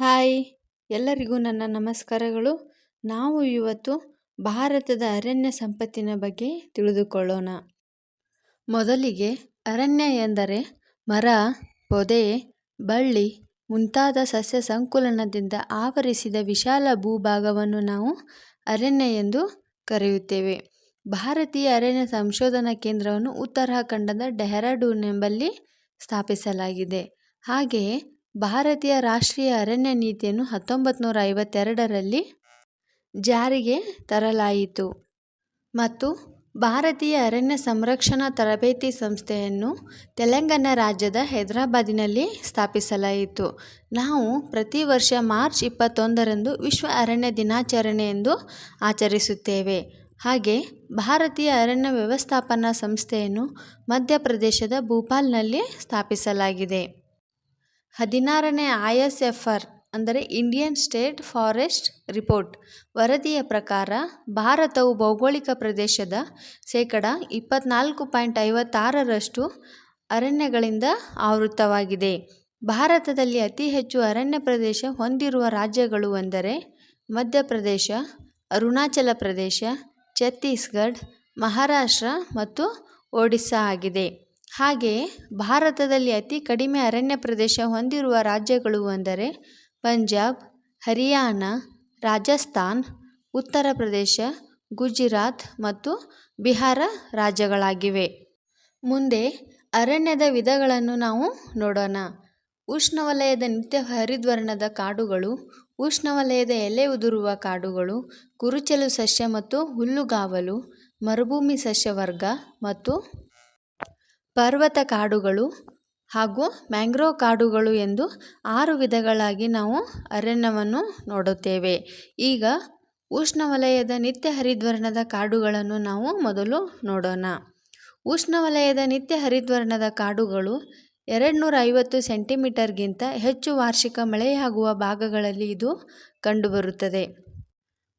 Hi. ಎಲ್ಲರಿಗೂ ನನ್ನ ನಮಸ್ಕಾರಗಳು. ನಾವು ಇವತ್ತು ಭಾರತದ ಅರಣ್ಯ ಸಂಪತ್ತಿನ ಬಗ್ಗೆ ತಿಳಿದುಕೊಳ್ಳೋಣ. ಮೊದಲಿಗೆ ಅರಣ್ಯ ಎಂದರೆ ಮರ, ಪೊದೆ, ಬಳ್ಳಿ ಮುಂತಾದ ಸಸ್ಯ ಸಂಕುಲನದಿಂದ ಆವರಿಸಿದ ವಿಶಾಲ ಭೂಭಾಗವನ್ನು ನಾವು ಅರಣ್ಯ ಎಂದು ಕರೆಯುತ್ತೇವೆ. ಭಾರತೀಯ ಅರಣ್ಯ ಸಂಶೋಧನಾ ಕೇಂದ್ರವನ್ನು ಉತ್ತರಾಖಂಡದ ಡೆಹ್ರಾಡೂನ್ ಎಂಬಲ್ಲಿ ಸ್ಥಾಪಿಸಲಾಗಿದೆ. ಹಾಗೆಯೇ ಭಾರತೀಯ ರಾಷ್ಟ್ರೀಯ ಅರಣ್ಯ ನೀತಿಯನ್ನು ಹತ್ತೊಂಬತ್ತು ನೂರ ಐವತ್ತೆರಡರಲ್ಲಿ ಜಾರಿಗೆ ತರಲಾಯಿತು ಮತ್ತು ಭಾರತೀಯ ಅರಣ್ಯ ಸಂರಕ್ಷಣಾ ತರಬೇತಿ ಸಂಸ್ಥೆಯನ್ನು ತೆಲಂಗಾಣ ರಾಜ್ಯದ ಹೈದರಾಬಾದಿನಲ್ಲಿ ಸ್ಥಾಪಿಸಲಾಯಿತು. ನಾವು ಪ್ರತಿ ವರ್ಷ ಮಾರ್ಚ್ ಇಪ್ಪತ್ತೊಂದರಂದು ವಿಶ್ವ ಅರಣ್ಯ ದಿನಾಚರಣೆ ಎಂದು ಆಚರಿಸುತ್ತೇವೆ. ಹಾಗೆ ಭಾರತೀಯ ಅರಣ್ಯ ವ್ಯವಸ್ಥಾಪನಾ ಸಂಸ್ಥೆಯನ್ನು ಮಧ್ಯಪ್ರದೇಶದ ಭೂಪಾಲ್ನಲ್ಲಿ ಸ್ಥಾಪಿಸಲಾಗಿದೆ. ಹದಿನಾರನೇ ಐ ಎಸ್ ಅಂದರೆ ಇಂಡಿಯನ್ ಸ್ಟೇಟ್ ಫಾರೆಸ್ಟ್ ರಿಪೋರ್ಟ್. ವರದಿಯ ಪ್ರಕಾರ ಭಾರತವು ಭೌಗೋಳಿಕ ಪ್ರದೇಶದ ಶೇಕಡ ಇಪ್ಪತ್ನಾಲ್ಕು ಪಾಯಿಂಟ್ ಐವತ್ತಾರರಷ್ಟು ಅರಣ್ಯಗಳಿಂದ ಆವೃತವಾಗಿದೆ ಭಾರತದಲ್ಲಿ ಅತಿ ಹೆಚ್ಚು ಅರಣ್ಯ ಪ್ರದೇಶ ಹೊಂದಿರುವ ರಾಜ್ಯಗಳು ಎಂದರೆ ಮಧ್ಯಪ್ರದೇಶ, ಅರುಣಾಚಲ ಪ್ರದೇಶ, ಛತ್ತೀಸ್ಗಢ, ಮಹಾರಾಷ್ಟ್ರ ಮತ್ತು ಒಡಿಸ್ಸಾ ಆಗಿದೆ. ಹಾಗೆಯೇ ಭಾರತದಲ್ಲಿ ಅತಿ ಕಡಿಮೆ ಅರಣ್ಯ ಪ್ರದೇಶ ಹೊಂದಿರುವ ರಾಜ್ಯಗಳು ಅಂದರೆ ಪಂಜಾಬ್, ಹರಿಯಾಣ, ರಾಜಸ್ಥಾನ್, ಉತ್ತರ ಪ್ರದೇಶ, ಗುಜರಾತ್ ಮತ್ತು ಬಿಹಾರ ರಾಜ್ಯಗಳಾಗಿವೆ. ಮುಂದೆ ಅರಣ್ಯದ ವಿಧಗಳನ್ನು ನಾವು ನೋಡೋಣ. ಉಷ್ಣವಲಯದ ನಿತ್ಯ ಹರಿದ್ವರ್ಣದ ಕಾಡುಗಳು, ಉಷ್ಣವಲಯದ ಎಲೆ ಉದುರುವ ಕಾಡುಗಳು, ಕುರುಚಲು ಸಸ್ಯ ಮತ್ತು ಹುಲ್ಲುಗಾವಲು, ಮರುಭೂಮಿ ಸಸ್ಯವರ್ಗ ಮತ್ತು ಪರ್ವತ ಕಾಡುಗಳು ಹಾಗೂ ಮ್ಯಾಂಗ್ರೋವ್ ಕಾಡುಗಳು ಎಂದು ಆರು ವಿಧಗಳಾಗಿ ನಾವು ಅರಣ್ಯವನ್ನು ನೋಡುತ್ತೇವೆ. ಈಗ ಉಷ್ಣವಲಯದ ನಿತ್ಯ ಹರಿದ್ವರ್ಣದ ಕಾಡುಗಳನ್ನು ನಾವು ಮೊದಲು ನೋಡೋಣ. ಉಷ್ಣವಲಯದ ನಿತ್ಯ ಹರಿದ್ವರ್ಣದ ಕಾಡುಗಳು ಎರಡುನೂರ ಐವತ್ತು ಸೆಂಟಿಮೀಟರ್ಗಿಂತ ಹೆಚ್ಚು ವಾರ್ಷಿಕ ಮಳೆಯಾಗುವ ಭಾಗಗಳಲ್ಲಿ ಇದು ಕಂಡುಬರುತ್ತದೆ.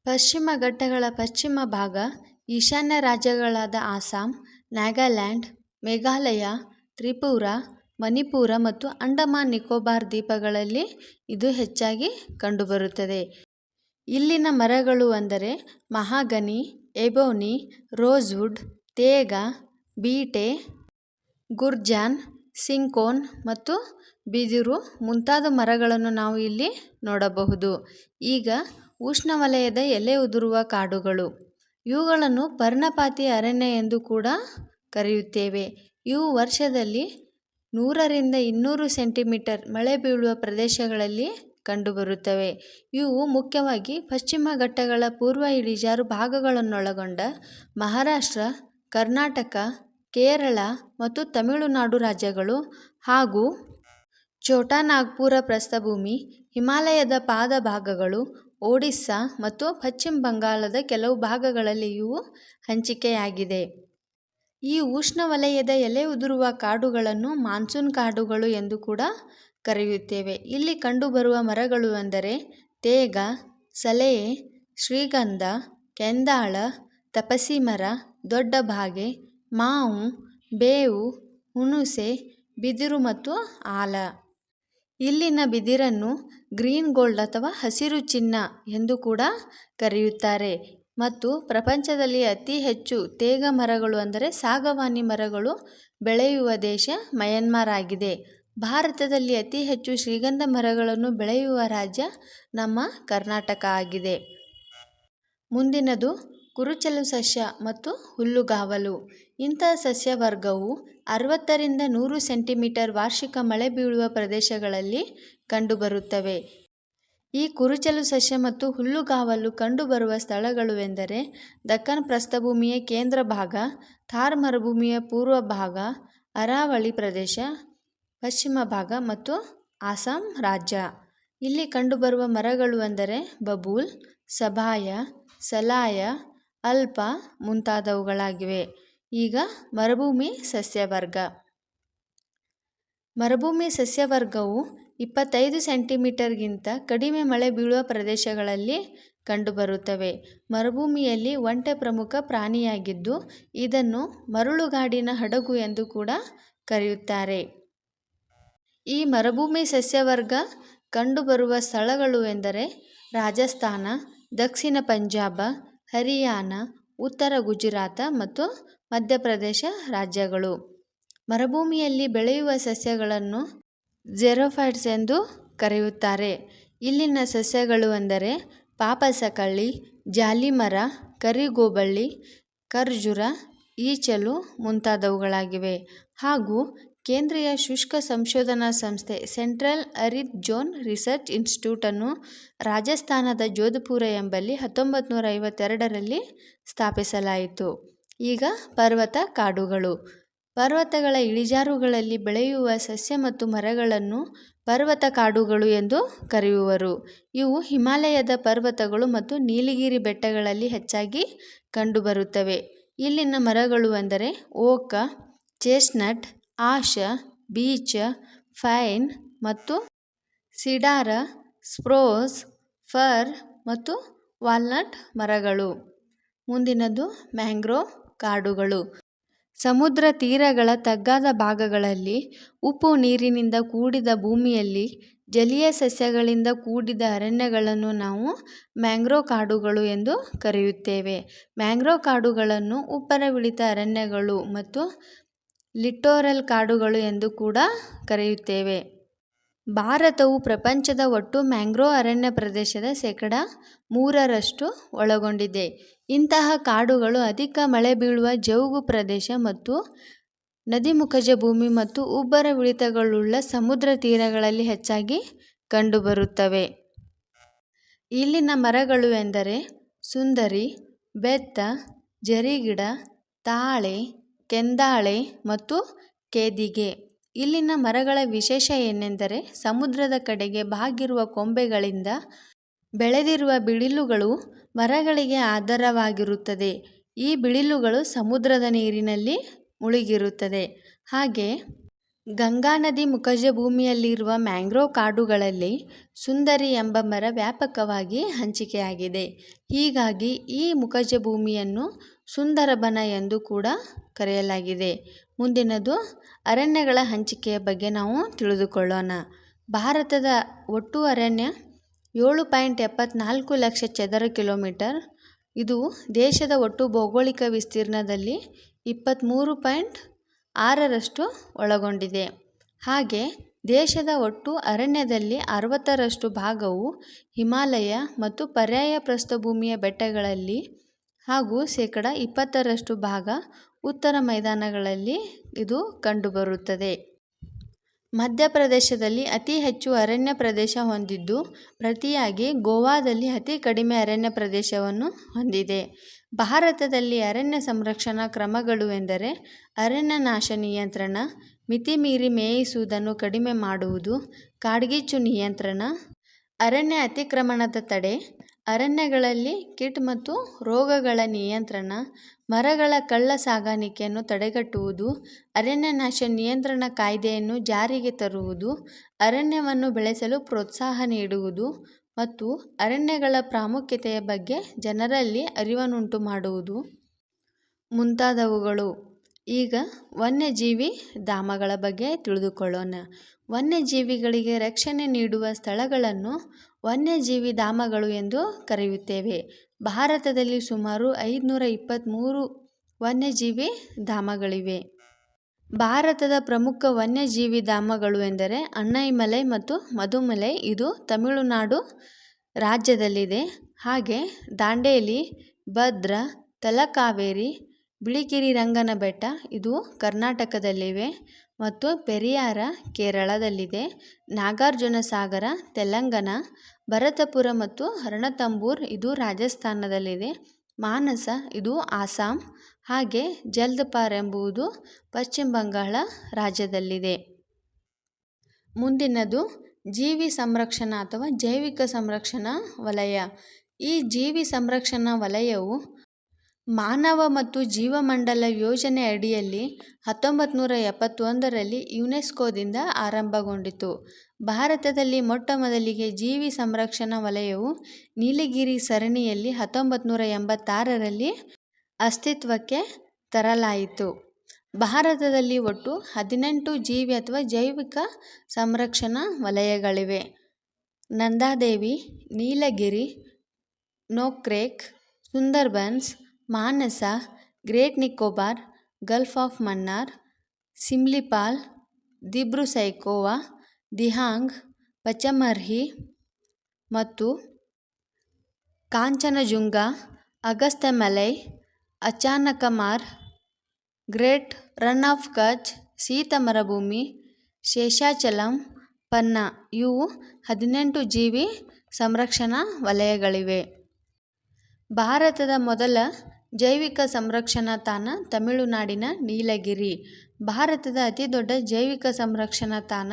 ಪಶ್ಚಿಮ ಘಟ್ಟಗಳ ಪಶ್ಚಿಮ ಭಾಗ, ಈಶಾನ್ಯ ರಾಜ್ಯಗಳಾದ ಆಸಾಂ, ನಾಗಾಲ್ಯಾಂಡ್ ಮೇಘಾಲಯ, ತ್ರಿಪುರ, ಮಣಿಪುರ ಮತ್ತು ಅಂಡಮಾನ್ ನಿಕೋಬಾರ್ ದ್ವೀಪಗಳಲ್ಲಿ ಇದು ಹೆಚ್ಚಾಗಿ ಕಂಡುಬರುತ್ತದೆ. ಇಲ್ಲಿನ ಮರಗಳು ಅಂದರೆ ಮಹಾಗನಿ, ಎಬೋನಿ, ರೋಸ್ವುಡ್, ತೇಗ, ಬೀಟೆ, ಗುರ್ಜಾನ್, ಸಿಂಕೋನ್ ಮತ್ತು ಬಿದಿರು ಮುಂತಾದ ಮರಗಳನ್ನು ನಾವು ಇಲ್ಲಿ ನೋಡಬಹುದು. ಈಗ ಉಷ್ಣವಲಯದ ಎಲೆ ಉದುರುವ ಕಾಡುಗಳು. ಇವುಗಳನ್ನು ಪರ್ಣಪಾತಿ ಅರಣ್ಯ ಎಂದು ಕೂಡ ಕರೆಯುತ್ತೇವೆ. ಇವು ವರ್ಷದಲ್ಲಿ ನೂರರಿಂದ ಇನ್ನೂರು ಸೆಂಟಿಮೀಟರ್ ಮಳೆ ಬೀಳುವ ಪ್ರದೇಶಗಳಲ್ಲಿ ಕಂಡುಬರುತ್ತವೆ. ಇವು ಮುಖ್ಯವಾಗಿ ಪಶ್ಚಿಮ ಘಟ್ಟಗಳ ಪೂರ್ವ ಇಳಿಜಾರು ಭಾಗಗಳನ್ನೊಳಗೊಂಡ ಮಹಾರಾಷ್ಟ್ರ, ಕರ್ನಾಟಕ, ಕೇರಳ ಮತ್ತು ತಮಿಳುನಾಡು ರಾಜ್ಯಗಳು ಹಾಗೂ ಛೋಟಾ ನಾಗ್ಪುರ ಪ್ರಸ್ಥಭೂಮಿ, ಹಿಮಾಲಯದ ಪಾದ ಭಾಗಗಳು, ಒಡಿಸ್ಸಾ ಮತ್ತು ಪಶ್ಚಿಮ ಬಂಗಾಳದ ಕೆಲವು ಭಾಗಗಳಲ್ಲಿ ಇವು ಹಂಚಿಕೆಯಾಗಿದೆ. ಈ ಉಷ್ಣವಲಯದ ಎಲೆ ಉದುರುವ ಕಾಡುಗಳನ್ನು ಮಾನ್ಸೂನ್ ಕಾಡುಗಳು ಎಂದು ಕೂಡ ಕರೆಯುತ್ತೇವೆ. ಇಲ್ಲಿ ಕಂಡುಬರುವ ಮರಗಳು ಅಂದರೆ ತೇಗ ಸಲೆಯೆ ಶ್ರೀಗಂಧ, ಕೆಂದಾಳ ತಪಸಿ ಮರ ದೊಡ್ಡ ಭಾಗೆ ಮಾವು, ಬೇವು, ಹುಣುಸೆ, ಬಿದಿರು ಮತ್ತು ಆಲ. ಇಲ್ಲಿನ ಬಿದಿರನ್ನು ಗ್ರೀನ್ ಗೋಲ್ಡ್ ಅಥವಾ ಹಸಿರು ಚಿನ್ನ ಎಂದು ಕೂಡ ಕರೆಯುತ್ತಾರೆ. ಮತ್ತು ಪ್ರಪಂಚದಲ್ಲಿ ಅತಿ ಹೆಚ್ಚು ತೇಗ ಮರಗಳು ಅಂದರೆ ಸಾಗವಾನಿ ಮರಗಳು ಬೆಳೆಯುವ ದೇಶ ಮಯನ್ಮಾರ್ ಆಗಿದೆ ಭಾರತದಲ್ಲಿ ಅತಿ ಹೆಚ್ಚು ಶ್ರೀಗಂಧ ಮರಗಳನ್ನು ಬೆಳೆಯುವ ರಾಜ್ಯ ನಮ್ಮ ಕರ್ನಾಟಕ ಆಗಿದೆ. ಮುಂದಿನದು ಕುರುಚಲು ಸಸ್ಯ ಮತ್ತು ಹುಲ್ಲುಗಾವಲು. ಇಂತಹ ಸಸ್ಯವರ್ಗವು ಅರವತ್ತರಿಂದ ನೂರು ಸೆಂಟಿಮೀಟರ್ ವಾರ್ಷಿಕ ಮಳೆ ಬೀಳುವ ಪ್ರದೇಶಗಳಲ್ಲಿ ಕಂಡುಬರುತ್ತವೆ. ಈ ಕುರುಚಲು ಸಸ್ಯ ಮತ್ತು ಹುಲ್ಲುಗಾವಲು ಕಂಡುಬರುವ ಸ್ಥಳಗಳು ಎಂದರೆ ದಕ್ಕನ್ ಪ್ರಸ್ಥಭೂಮಿಯ ಕೇಂದ್ರ ಭಾಗ, ಥಾರ್ ಮರುಭೂಮಿಯ ಪೂರ್ವ ಭಾಗ, ಅರಾವಳಿ ಪ್ರದೇಶ, ಪಶ್ಚಿಮ ಭಾಗ ಮತ್ತು ಅಸ್ಸಾಂ ರಾಜ್ಯ. ಇಲ್ಲಿ ಕಂಡುಬರುವ ಮರಗಳು ಎಂದರೆ ಬಬೂಲ್, ಸಭಾಯ, ಸಲಾಯ, ಅಲ್ಪ ಮುಂತಾದವುಗಳಾಗಿವೆ. ಈಗ ಮರುಭೂಮಿ ಸಸ್ಯವರ್ಗ. ಮರುಭೂಮಿ ಸಸ್ಯವರ್ಗವು ಇಪ್ಪತ್ತೈದು ಸೆಂಟಿಮೀಟರ್ಗಿಂತ ಕಡಿಮೆ ಮಳೆ ಬೀಳುವ ಪ್ರದೇಶಗಳಲ್ಲಿ ಕಂಡುಬರುತ್ತವೆ. ಮರುಭೂಮಿಯಲ್ಲಿ ಒಂಟೆ ಪ್ರಮುಖ ಪ್ರಾಣಿಯಾಗಿದ್ದು, ಇದನ್ನು ಮರಳುಗಾಡಿನ ಹಡಗು ಎಂದು ಕೂಡ ಕರೆಯುತ್ತಾರೆ. ಈ ಮರುಭೂಮಿ ಸಸ್ಯವರ್ಗ ಕಂಡುಬರುವ ಸ್ಥಳಗಳು ಎಂದರೆ ರಾಜಸ್ಥಾನ, ದಕ್ಷಿಣ ಪಂಜಾಬ, ಹರಿಯಾಣ, ಉತ್ತರ ಗುಜರಾತ ಮತ್ತು ಮಧ್ಯಪ್ರದೇಶ ರಾಜ್ಯಗಳು. ಮರುಭೂಮಿಯಲ್ಲಿ ಬೆಳೆಯುವ ಸಸ್ಯಗಳನ್ನು ಜೆರೋಫೈಟ್ಸ್ ಎಂದು ಕರೆಯುತ್ತಾರೆ. ಇಲ್ಲಿನ ಸಸ್ಯಗಳು ಅಂದರೆ ಪಾಪಸಕಳ್ಳಿ, ಜಾಲಿಮರ, ಕರಿಗೋಬಳ್ಳಿ, ಖರ್ಜೂರ, ಈಚಲು ಮುಂತಾದವುಗಳಾಗಿವೆ. ಹಾಗೂ ಕೇಂದ್ರೀಯ ಶುಷ್ಕ ಸಂಶೋಧನಾ ಸಂಸ್ಥೆ ಸೆಂಟ್ರಲ್ ಅರಿತ್ ಜೋನ್ ರಿಸರ್ಚ್ ಇನ್ಸ್ಟಿಟ್ಯೂಟನ್ನು ರಾಜಸ್ಥಾನದ ಜೋಧಪುರ ಎಂಬಲ್ಲಿ ಹತ್ತೊಂಬತ್ತು ನೂರ ಐವತ್ತೆರಡರಲ್ಲಿ ಸ್ಥಾಪಿಸಲಾಯಿತು. ಈಗ ಪರ್ವತ ಕಾಡುಗಳು. ಪರ್ವತಗಳ ಇಳಿಜಾರುಗಳಲ್ಲಿ ಬೆಳೆಯುವ ಸಸ್ಯ ಮತ್ತು ಮರಗಳನ್ನು ಪರ್ವತ ಕಾಡುಗಳು ಎಂದು ಕರೆಯುವರು. ಇವು ಹಿಮಾಲಯದ ಪರ್ವತಗಳು ಮತ್ತು ನೀಲಗಿರಿ ಬೆಟ್ಟಗಳಲ್ಲಿ ಹೆಚ್ಚಾಗಿ ಕಂಡುಬರುತ್ತವೆ. ಇಲ್ಲಿನ ಮರಗಳು ಅಂದರೆ oak, chestnut, ash, beech, pine ಮತ್ತು ಸಿಡಾರ, ಸ್ಪ್ರೋಸ್, ಫರ್ ಮತ್ತು ವಾಲ್ನಟ್ ಮರಗಳು. ಮುಂದಿನದು ಮ್ಯಾಂಗ್ರೋವ್ ಕಾಡುಗಳು. ಸಮುದ್ರ ತೀರಗಳ ತಗ್ಗಾದ ಭಾಗಗಳಲ್ಲಿ, ಉಪ್ಪು ನೀರಿನಿಂದ ಕೂಡಿದ ಭೂಮಿಯಲ್ಲಿ, ಜಲೀಯ ಸಸ್ಯಗಳಿಂದ ಕೂಡಿದ ಅರಣ್ಯಗಳನ್ನು ನಾವು ಮ್ಯಾಂಗ್ರೋ ಕಾಡುಗಳು ಎಂದು ಕರೆಯುತ್ತೇವೆ. ಮ್ಯಾಂಗ್ರೋ ಕಾಡುಗಳನ್ನು ಉಬ್ಬರವಿಳಿತ ಅರಣ್ಯಗಳು ಮತ್ತು ಲಿಟ್ಟೋರಲ್ ಕಾಡುಗಳು ಎಂದು ಕೂಡ ಕರೆಯುತ್ತೇವೆ. ಭಾರತವು ಪ್ರಪಂಚದ ಒಟ್ಟು ಮ್ಯಾಂಗ್ರೋ ಅರಣ್ಯ ಪ್ರದೇಶದ ಶೇಕಡ ಮೂರರಷ್ಟು ಒಳಗೊಂಡಿದೆ. ಇಂತಹ ಕಾಡುಗಳು ಅಧಿಕ ಮಳೆ ಬೀಳುವ ಜೌಗು ಪ್ರದೇಶ ಮತ್ತು ನದಿಮುಖಜ ಭೂಮಿ ಮತ್ತು ಉಬ್ಬರವಿಳಿತಗಳುಳ್ಳ ಸಮುದ್ರ ತೀರಗಳಲ್ಲಿ ಹೆಚ್ಚಾಗಿ ಕಂಡುಬರುತ್ತವೆ. ಇಲ್ಲಿನ ಮರಗಳು ಎಂದರೆ ಸುಂದರಿ, ಬೆತ್ತ, ಜರಿಗಿಡ, ತಾಳೆ, ಕೆಂದಾಳೆ ಮತ್ತು ಕೇದಿಗೆ. ಇಲ್ಲಿನ ಮರಗಳ ವಿಶೇಷ ಏನೆಂದರೆ ಸಮುದ್ರದ ಕಡೆಗೆ ಬಾಗಿರುವ ಕೊಂಬೆಗಳಿಂದ ಬೆಳೆದಿರುವ ಬಿಳಿಲುಗಳು ಮರಗಳಿಗೆ ಆಧಾರವಾಗಿರುತ್ತದೆ. ಈ ಬಿಳಿಲುಗಳು ಸಮುದ್ರದ ನೀರಿನಲ್ಲಿ ಮುಳುಗಿರುತ್ತದೆ. ಹಾಗೆ ಗಂಗಾ ನದಿ ಮುಖಜ ಭೂಮಿಯಲ್ಲಿರುವ ಮ್ಯಾಂಗ್ರೋವ್ ಕಾಡುಗಳಲ್ಲಿ ಸುಂದರಿ ಎಂಬ ಮರ ವ್ಯಾಪಕವಾಗಿ ಹಂಚಿಕೆಯಾಗಿದೆ. ಹೀಗಾಗಿ ಈ ಮುಖಜ ಭೂಮಿಯನ್ನು ಸುಂದರಬನ ಎಂದು ಕೂಡ ಕರೆಯಲಾಗಿದೆ. ಮುಂದಿನದು ಅರಣ್ಯಗಳ ಹಂಚಿಕೆಯ ಬಗ್ಗೆ ನಾವು ತಿಳಿದುಕೊಳ್ಳೋಣ. ಭಾರತದ ಒಟ್ಟು ಅರಣ್ಯ ಏಳು ಪಾಯಿಂಟ್ ಎಪ್ಪತ್ನಾಲ್ಕು ಲಕ್ಷ ಚದರ ಕಿಲೋಮೀಟರ್. ಇದು ದೇಶದ ಒಟ್ಟು ಭೌಗೋಳಿಕ ವಿಸ್ತೀರ್ಣದಲ್ಲಿ ಇಪ್ಪತ್ತ್ಮೂರು ಪಾಯಿಂಟ್ ಆರರಷ್ಟು ಒಳಗೊಂಡಿದೆ. ಹಾಗೆ ದೇಶದ ಒಟ್ಟು ಅರಣ್ಯದಲ್ಲಿ ಅರವತ್ತರಷ್ಟು ಭಾಗವು ಹಿಮಾಲಯ ಮತ್ತು ಪರ್ಯಾಯ ಪ್ರಸ್ಥಭೂಮಿಯ ಬೆಟ್ಟಗಳಲ್ಲಿ ಹಾಗೂ ಶೇಕಡ ಇಪ್ಪತ್ತರಷ್ಟು ಭಾಗ ಉತ್ತರ ಮೈದಾನಗಳಲ್ಲಿ ಇದು ಕಂಡುಬರುತ್ತದೆ. ಮಧ್ಯಪ್ರದೇಶದಲ್ಲಿ ಅತಿ ಹೆಚ್ಚು ಅರಣ್ಯ ಪ್ರದೇಶ ಹೊಂದಿದ್ದು, ಪ್ರತಿಯಾಗಿ ಗೋವಾದಲ್ಲಿ ಅತಿ ಕಡಿಮೆ ಅರಣ್ಯ ಪ್ರದೇಶವನ್ನು ಹೊಂದಿದೆ. ಭಾರತದಲ್ಲಿ ಅರಣ್ಯ ಸಂರಕ್ಷಣಾ ಕ್ರಮಗಳು ಎಂದರೆ, ಅರಣ್ಯ ನಾಶ ನಿಯಂತ್ರಣ, ಮಿತಿಮೀರಿ ಮೇಯಿಸುವುದನ್ನು ಕಡಿಮೆ ಮಾಡುವುದು, ಕಾಡ್ಗಿಚ್ಚು ನಿಯಂತ್ರಣ, ಅರಣ್ಯ ಅತಿಕ್ರಮಣದ ತಡೆ ಅರಣ್ಯಗಳಲ್ಲಿ ಕಿಟ್ ಮತ್ತು ರೋಗಗಳ ನಿಯಂತ್ರಣ, ಮರಗಳ ಕಳ್ಳ ಸಾಗಾಣಿಕೆಯನ್ನು ತಡೆಗಟ್ಟುವುದು ಅರಣ್ಯನಾಶ ನಿಯಂತ್ರಣ ಕಾಯ್ದೆಯನ್ನು ಜಾರಿಗೆ ತರುವುದು, ಅರಣ್ಯವನ್ನು ಬೆಳೆಸಲು ಪ್ರೋತ್ಸಾಹ ನೀಡುವುದು ಮತ್ತು ಅರಣ್ಯಗಳ ಪ್ರಾಮುಖ್ಯತೆಯ ಬಗ್ಗೆ ಜನರಲ್ಲಿ ಅರಿವನ್ನುಂಟು ಮಾಡುವುದು. ಮುಂತಾದವುಗಳು. ಈಗ ವನ್ಯಜೀವಿ ಧಾಮಗಳ ಬಗ್ಗೆ ತಿಳಿದುಕೊಳ್ಳೋಣ. ವನ್ಯಜೀವಿಗಳಿಗೆ ರಕ್ಷಣೆ ನೀಡುವ ಸ್ಥಳಗಳನ್ನು ವನ್ಯಜೀವಿ ಧಾಮಗಳು ಎಂದು ಕರೆಯುತ್ತೇವೆ. ಭಾರತದಲ್ಲಿ ಸುಮಾರು ಐದುನೂರ ಇಪ್ಪತ್ತ್ಮೂರು ವನ್ಯಜೀವಿ ಧಾಮಗಳಿವೆ. ಭಾರತದ ಪ್ರಮುಖ ವನ್ಯಜೀವಿ ಧಾಮಗಳು ಎಂದರೆ ಅಣ್ಣೈಮಲೈ ಮತ್ತು ಮಧುಮಲೈ. ಇದು ತಮಿಳುನಾಡು ರಾಜ್ಯದಲ್ಲಿದೆ. ಹಾಗೆ ದಾಂಡೇಲಿ, ಭದ್ರ, ತಲಕಾವೇರಿ ಬಿಳಿಗಿರಿ ರಂಗನ ಬೆಟ್ಟ ಇದು ಕರ್ನಾಟಕದಲ್ಲಿವೆ. ಮತ್ತು ಪೆರಿಯಾರ ಕೇರಳದಲ್ಲಿದೆ. ನಾಗಾರ್ಜುನ ಸಾಗರ ತೆಲಂಗಾಣ, ಭರತಪುರ ಮತ್ತು ರಣತಂಬೂರ್ ಇದು ರಾಜಸ್ಥಾನದಲ್ಲಿದೆ. ಮಾನಸ ಇದು ಆಸಾಂ, ಹಾಗೆ ಜಲ್ದಪಾರ್ ಎಂಬುದು ಪಶ್ಚಿಮ ಬಂಗಾಳ ರಾಜ್ಯದಲ್ಲಿದೆ. ಮುಂದಿನದು ಜೀವಿ ಸಂರಕ್ಷಣಾ ಅಥವಾ ಜೈವಿಕ ಸಂರಕ್ಷಣಾ ವಲಯ. ಈ ಜೀವಿ ಸಂರಕ್ಷಣಾ ವಲಯವು ಮಾನವ ಮತ್ತು ಜೀವಮಂಡಲ ಯೋಜನೆ ಅಡಿಯಲ್ಲಿ ಹತ್ತೊಂಬತ್ತು ನೂರ ಎಪ್ಪತ್ತೊಂದರಲ್ಲಿ ಯುನೆಸ್ಕೋದಿಂದ ಆರಂಭಗೊಂಡಿತು. ಭಾರತದಲ್ಲಿ ಮೊಟ್ಟ ಮೊದಲಿಗೆ ಜೀವಿ ಸಂರಕ್ಷಣಾ ವಲಯವು ನೀಲಗಿರಿ ಸರಣಿಯಲ್ಲಿ ಹತ್ತೊಂಬತ್ತು ನೂರ ಎಂಬತ್ತಾರರಲ್ಲಿ ಅಸ್ತಿತ್ವಕ್ಕೆ ತರಲಾಯಿತು. ಭಾರತದಲ್ಲಿ ಒಟ್ಟು ಹದಿನೆಂಟು ಜೀವಿ ಅಥವಾ ಜೈವಿಕ ಸಂರಕ್ಷಣಾ ವಲಯಗಳಿವೆ. Nanda Devi, Nilgiri, Nokrek, Sundarbans Manas, great Nicobar, gulf of Mannar, Similipal, Dibru Saikhowa, Dihang, Pachmarhi ಮತ್ತು Kanchenjunga Agasthyamalai Achanakmar, great run of Kutch ಶೀತ ಮರುಭೂಮಿ ಶೇಷಾಚಲಂ, ಪನ್ನಾ ಇವು ಹದಿನೆಂಟು ಜೀವಿ ಸಂರಕ್ಷಣಾ ವಲಯಗಳಿವೆ. ಭಾರತದ ಮೊದಲ ಜೈವಿಕ ಸಂರಕ್ಷಣಾ ತಾಣ, ತಮಿಳುನಾಡಿನ ನೀಲಗಿರಿ. ಭಾರತದ ಅತಿದೊಡ್ಡ ಜೈವಿಕ ಸಂರಕ್ಷಣಾ ತಾಣ,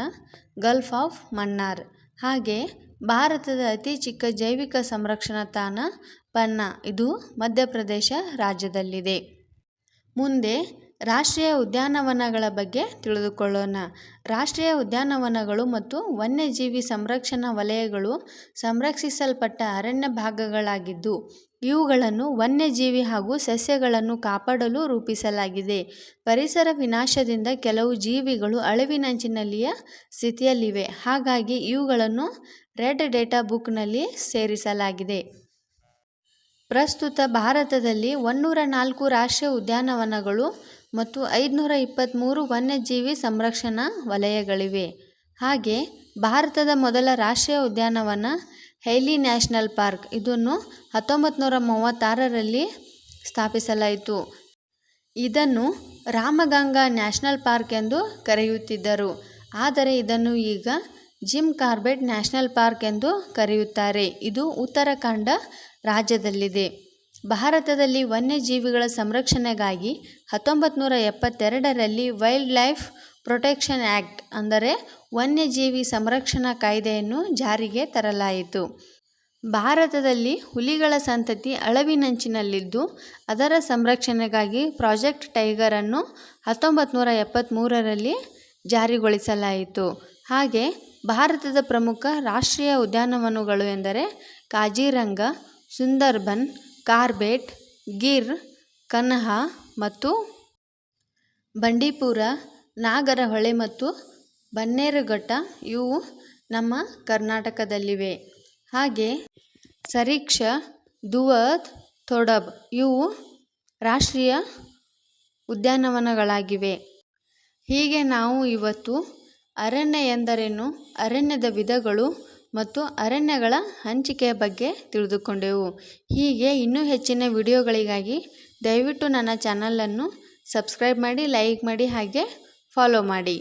ಗಲ್ಫ್ ಆಫ್ ಮನ್ನಾರ್. ಹಾಗೆ ಭಾರತದ ಅತಿ ಚಿಕ್ಕ ಜೈವಿಕ ಸಂರಕ್ಷಣಾ ತಾಣ, ಪನ್ನಾ. ಇದು ಮಧ್ಯಪ್ರದೇಶ ರಾಜ್ಯದಲ್ಲಿದೆ. ಮುಂದೆ ರಾಷ್ಟ್ರೀಯ ಉದ್ಯಾನವನಗಳ ಬಗ್ಗೆ ತಿಳಿದುಕೊಳ್ಳೋಣ. ರಾಷ್ಟ್ರೀಯ ಉದ್ಯಾನವನಗಳು ಮತ್ತು ವನ್ಯಜೀವಿ ಸಂರಕ್ಷಣಾ ವಲಯಗಳು ಸಂರಕ್ಷಿಸಲ್ಪಟ್ಟ ಅರಣ್ಯ ಭಾಗಗಳಾಗಿದ್ದು ಇವುಗಳನ್ನು ವನ್ಯಜೀವಿ ಹಾಗೂ ಸಸ್ಯಗಳನ್ನು ಕಾಪಾಡಲು ರೂಪಿಸಲಾಗಿದೆ. ಪರಿಸರ ವಿನಾಶದಿಂದ ಕೆಲವು ಜೀವಿಗಳು ಅಳಿವಿನಂಚಿನಲ್ಲಿಯ ಸ್ಥಿತಿಯಲ್ಲಿವೆ. ಹಾಗಾಗಿ ಇವುಗಳನ್ನು ರೆಡ್ ಡೇಟಾ ಬುಕ್ನಲ್ಲಿ ಸೇರಿಸಲಾಗಿದೆ. ಪ್ರಸ್ತುತ ಭಾರತದಲ್ಲಿ ಒನ್ನೂರ ನಾಲ್ಕು ರಾಷ್ಟ್ರೀಯ ಉದ್ಯಾನವನಗಳು ಮತ್ತು ಐದುನೂರ ಇಪ್ಪತ್ತ್ಮೂರು ವನ್ಯಜೀವಿ ಸಂರಕ್ಷಣಾ ವಲಯಗಳಿವೆ. ಹಾಗೆ ಭಾರತದ ಮೊದಲ ರಾಷ್ಟ್ರೀಯ ಉದ್ಯಾನವನ ಹೈಲಿ ನ್ಯಾಷನಲ್ ಪಾರ್ಕ್ ಇದನ್ನು ಹತ್ತೊಂಬತ್ತು ನೂರ ಮೂವತ್ತಾರರಲ್ಲಿ ಸ್ಥಾಪಿಸಲಾಯಿತು. ಇದನ್ನು ರಾಮಗಂಗಾ ನ್ಯಾಷನಲ್ ಪಾರ್ಕ್ ಎಂದು ಕರೆಯುತ್ತಿದ್ದರು. ಆದರೆ ಇದನ್ನು ಈಗ ಜಿಮ್ ಕಾರ್ಬೆಟ್ ನ್ಯಾಷನಲ್ ಪಾರ್ಕ್ ಎಂದು ಕರೆಯುತ್ತಾರೆ. ಇದು ಉತ್ತರಾಖಂಡ ರಾಜ್ಯದಲ್ಲಿದೆ. ಭಾರತದಲ್ಲಿ ವನ್ಯಜೀವಿಗಳ ಸಂರಕ್ಷಣೆಗಾಗಿ ಹತ್ತೊಂಬತ್ತು ನೂರ ಎಪ್ಪತ್ತೆರಡರಲ್ಲಿ ವೈಲ್ಡ್ ಲೈಫ್ ಪ್ರೊಟೆಕ್ಷನ್ ಆ್ಯಕ್ಟ್ ಅಂದರೆ ವನ್ಯಜೀವಿ ಸಂರಕ್ಷಣಾ ಕಾಯ್ದೆಯನ್ನು ಜಾರಿಗೆ ತರಲಾಯಿತು. ಭಾರತದಲ್ಲಿ ಹುಲಿಗಳ ಸಂತತಿ ಅಳವಿನಂಚಿನಲ್ಲಿದ್ದು, ಅದರ ಸಂರಕ್ಷಣೆಗಾಗಿ ಪ್ರಾಜೆಕ್ಟ್ ಟೈಗರ್ ಅನ್ನು ಹತ್ತೊಂಬತ್ತು ನೂರ ಎಪ್ಪತ್ತ್ಮೂರರಲ್ಲಿ ಜಾರಿಗೊಳಿಸಲಾಯಿತು. ಹಾಗೆ, ಭಾರತದ ಪ್ರಮುಖ ರಾಷ್ಟ್ರೀಯ ಉದ್ಯಾನವನಗಳು ಎಂದರೆ ಕಾಜಿರಂಗ, ಸುಂದರ್ಬನ್, ಕಾರ್ಬೆಟ್, ಗಿರ್, ಕನ್ಹಾ ಮತ್ತು ಬಂಡೀಪುರ ನಾಗರಹೊಳೆ ಮತ್ತು ಬನ್ನೇರುಘಟ್ಟ ಇವು ನಮ್ಮ ಕರ್ನಾಟಕದಲ್ಲಿವೆ. ಹಾಗೆ ಸರೀಕ್ಷ ದುವದ್ ತೊಡಬ್ ಇವು ರಾಷ್ಟ್ರೀಯ ಉದ್ಯಾನವನಗಳಾಗಿವೆ. ಹೀಗೆ ನಾವು ಇವತ್ತು ಅರಣ್ಯ ಎಂದರೇನು, ಅರಣ್ಯದ ವಿಧಗಳು ಮತ್ತು ಅರಣ್ಯಗಳ ಹಂಚಿಕೆಯ ಬಗ್ಗೆ ತಿಳಿದುಕೊಂಡೆವು. ಹೀಗೆ ಇನ್ನೂ ಹೆಚ್ಚಿನ ವಿಡಿಯೋಗಳಿಗಾಗಿ ದಯವಿಟ್ಟು ನನ್ನ ಚಾನಲನ್ನು ಸಬ್ಸ್ಕ್ರೈಬ್ ಮಾಡಿ, ಲೈಕ್ ಮಾಡಿ ಹಾಗೆ ಫಾಲೋ ಮಾಡಿ.